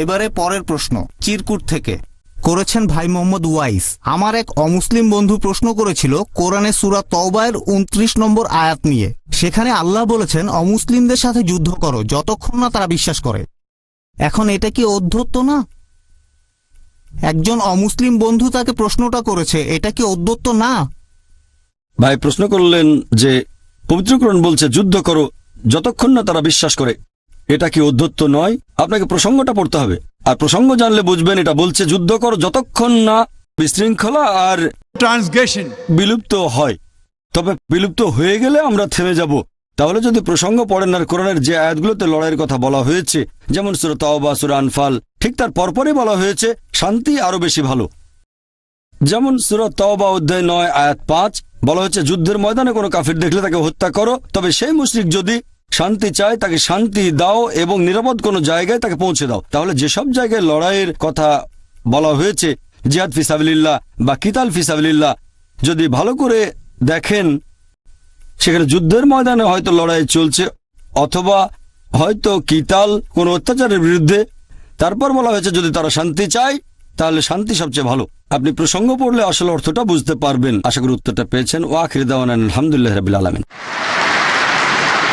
এবারে পরের প্রশ্ন, চিরকুট থেকে। করেছেন ভাই মোহাম্মদ ওয়াইস। আমার এক অমুসলিম বন্ধু প্রশ্ন করেছিল, কোরআনে সুরা তওবায়ের উনত্রিশ নম্বর আয়াত নিয়ে। সেখানে আল্লাহ বলেছেন, অমুসলিমদের সাথে যুদ্ধ করো, যতক্ষণ না তারা বিশ্বাস করে। এখন এটা কি অধ্যত্ত না? একজন অমুসলিম বন্ধু তাকে প্রশ্নটা করেছে, এটা কি অধ্যত্ত না? ভাই প্রশ্ন করলেন যে পবিত্রকরণ বলছে, যুদ্ধ করো, যতক্ষণ না তারা বিশ্বাস করে। এটা কি অধ্যত্ত নয়? আপনাকে প্রসঙ্গটা পড়তে হবে। আর প্রসঙ্গ জানলে বুঝবেন এটা বলছে যুদ্ধ করো যতক্ষণ না বিশৃঙ্খলা আর transgression. বিলুপ্ত হয়। তবে বিলুপ্ত হয়ে গেলে আমরা থেমে যাব। তাহলে যদি প্রসঙ্গ পড়েন আর কোরআনের যে আয়াতগুলোতে লড়াইয়ের কথা বলা হয়েছে যেমন সুরা তাওবা সুরা আনফাল ঠিক তার পরপরই বলা হয়েছে শান্তি আরও বেশি ভালো। যেমন সুরা তাওবা অধ্যায় নয় আয়াত পাঁচ বলা হচ্ছে যুদ্ধের ময়দানে কোনো কাফির দেখলে তাকে হত্যা করো। তবে সেই মুশরিক যদি শান্তি চায়, তাকে শান্তি দাও এবং নিরাপদ কোনো জায়গায় তাকে পৌঁছে দাও। তাহলে যেসব জায়গায় লড়াইয়ের কথা বলা হয়েছে, জিহাদ ফিসাবিল্লাহ বা কিতাল ফিসাবিল্লাহ যদি ভালো করে দেখেন, সেখানে যুদ্ধের ময়দানে হয়তো লড়াই চলছে, অথবা হয়তো কিতাল কোনো অত্যাচারের বিরুদ্ধে। তারপর বলা হয়েছে, যদি তারা শান্তি চায়, তাহলে শান্তি সবচেয়ে ভালো। আপনি প্রসঙ্গ পড়লে আসলে অর্থটা বুঝতে পারবেন। আশা করি উত্তরটা পেয়েছেন। ওয়াখির দেওয়ান আলহামদুলিল্লাহ রবিল আলমিন।